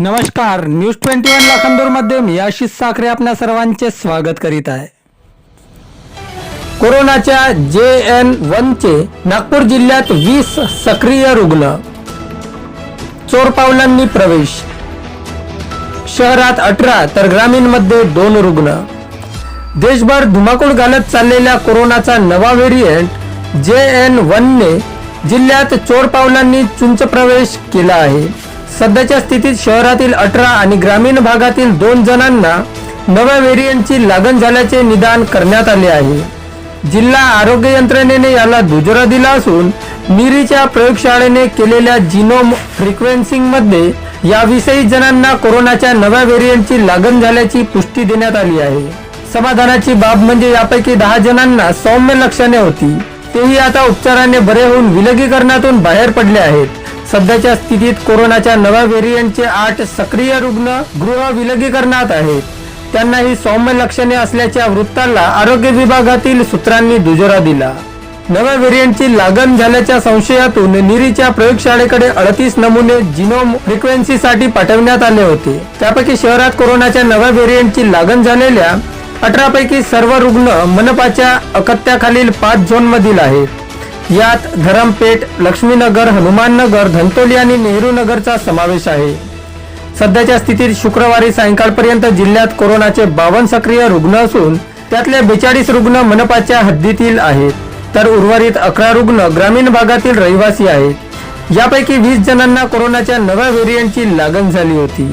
नमस्कार news twenty one लाखांदूरमध्ये मी आशिष साखरे आपल्या सर्वांचे स्वागत करीत आहे. कोरोनाच्या जे एन वनचे नागपूर जिल्ह्यात वीस सक्रिय रुग्ण. चोरपावलांनी प्रवेश. शहरात अठरा तर ग्रामीणमध्ये दोन रुग्ण. देशभर धुमाकूळ घालत चाललेल्या कोरोनाचा नवा व्हेरियंट जे एन वनने जिल्ह्यात चोरपावलांनी चुंच प्रवेश केला आहे. सध्याच्या स्थितीत शहरातील अठरा आणि ग्रामीण भागातील दोन जणांना नव्या व्हेरियंटची लागण झाल्याचे निदान करण्यात आले आहे. जिल्हा आरोग्य यंत्रणेने याला दुजोरा दिला असून मिरीच्या प्रयोगशाळेने केलेल्या जिनोम फ्रिक्वेन्सिंगमध्ये या जणांना कोरोनाच्या नव्या व्हेरियंटची लागण झाल्याची पुष्टी देण्यात आली आहे. समाधानाची बाब म्हणजे यापैकी दहा जणांना सौम्य लक्षणे होती. तेही आता उपचाराने बरे होऊन विलगीकरणातून बाहेर पडले आहेत. सध्याच्या स्थितीत कोरोनाच्या नव्या व्हेरियंटचे आठ सक्रिय रुग्ण गृह विलगीकरणात आहेत. त्यांनाही सौम्य लक्षणे असल्याच्या वृत्ताला आरोग्य विभागातील सूत्रांनी दुजोरा दिला. नव्या व्हेरियंटची लागण झाल्याच्या संशयातून निरीच्या प्रयोगशाळेकडे अडतीस नमुने जिनोम फ्रिक्वेन्सीसाठी पाठवण्यात आले होते. त्यापैकी शहरात कोरोनाच्या नव्या व्हेरियंटची लागण झालेल्या अठरापैकी सर्व रुग्ण मनपाच्या अखत्याखालील पाच झोनमधील आहेत. यात धरमपेठ लक्ष्मीनगर हनुमाननगर धंतोली आणि नेहरू नगरचा समावेश आहे. सध्याच्या स्थितीत शुक्रवारी सायंकाळपर्यंत जिल्ह्यात कोरोनाचे बावन्न सक्रिय रुग्ण असून त्यातले बेचाळीस रुग्ण मनपाच्या हद्दीतील आहेत. तर उर्वरित अकरा रुग्ण ग्रामीण भागातील रहिवासी आहेत. यापैकी वीस जणांना कोरोनाच्या नव्या व्हेरियंटची लागण झाली होती.